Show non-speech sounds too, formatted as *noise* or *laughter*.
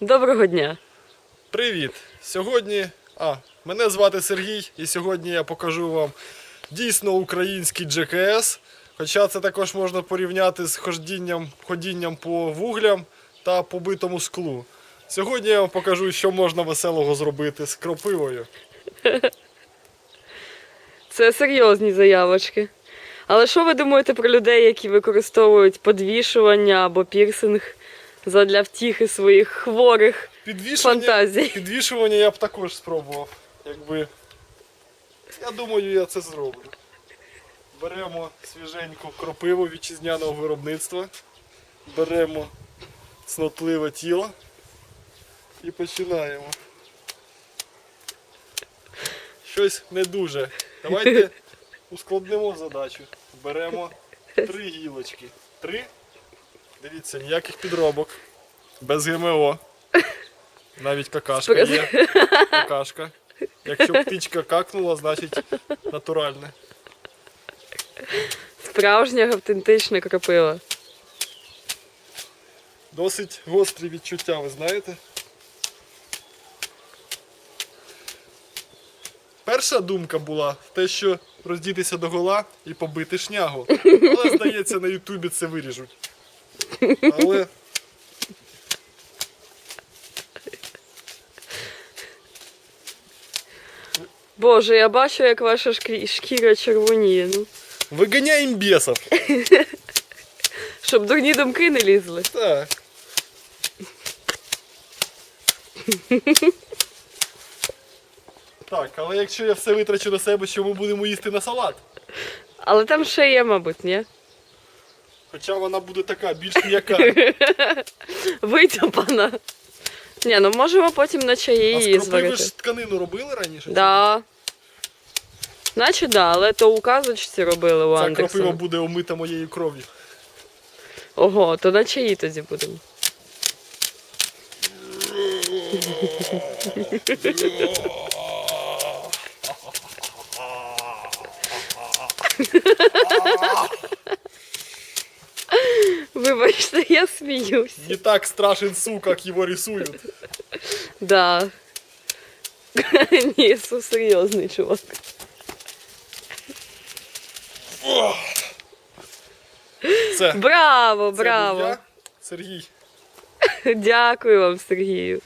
Доброго дня. Привіт! Сьогодні. А, мене звати Сергій, і сьогодні я покажу вам дійсно український GKS. Хоча це також можна порівняти з ходінням, ходінням по вуглям та побитому склу. Сьогодні я вам покажу, що можна веселого зробити з кропивою. *laughs* Це серйозні заявочки. Але що ви думаєте про людей, які використовують подвішування або пірсинг задля втіхи своїх хворих? Підвішування, Фантазії. підвішування я б також спробував. Якби. Я думаю, я це зроблю. Беремо свіженьку кропиву вітчизняного виробництва. Беремо цнотливе тіло і починаємо. Щось не дуже. Давайте *laughs* ускладнимо задачу. Беремо три гілочки. Три. Дивіться, ніяких підробок. Без ГМО. Навіть какашка є. Какашка. Якщо птичка какнула, значить натуральне. Справжня автентична крапива. Досить гострі відчуття, ви знаєте? Перша думка була те, що роздітися до гола і побити шнягу. Але, здається, на Ютубі це виріжуть. Але Боже, я бачу, як ваша шкіра червоніє. Ну. виганяємо бісов. Щоб дурні думки не лізли. Так. Так, але якщо я все витрачу на себе, що ми будемо їсти на салат? Але там ще є, мабуть, ні? Хоча вона буде така більш м'яка. *laughs* Витяпана. Ні, ну можемо потім на чаї А з її кропиви зварити. ж тканину робили раніше? Да. Наче да, але то у казочці робили у Ця кропива Андерсона. буде омита моєю кров'ю. Ого, то на чаї тоді будемо. *laughs* *laughs* Вибачте, я сміюсь. Не так страшен сук, як його рисують. Да. *laughs* Ні, це серйозний чувак. Це, Браво, це був браво. я, Сергій. *laughs* Дякую вам, Сергію.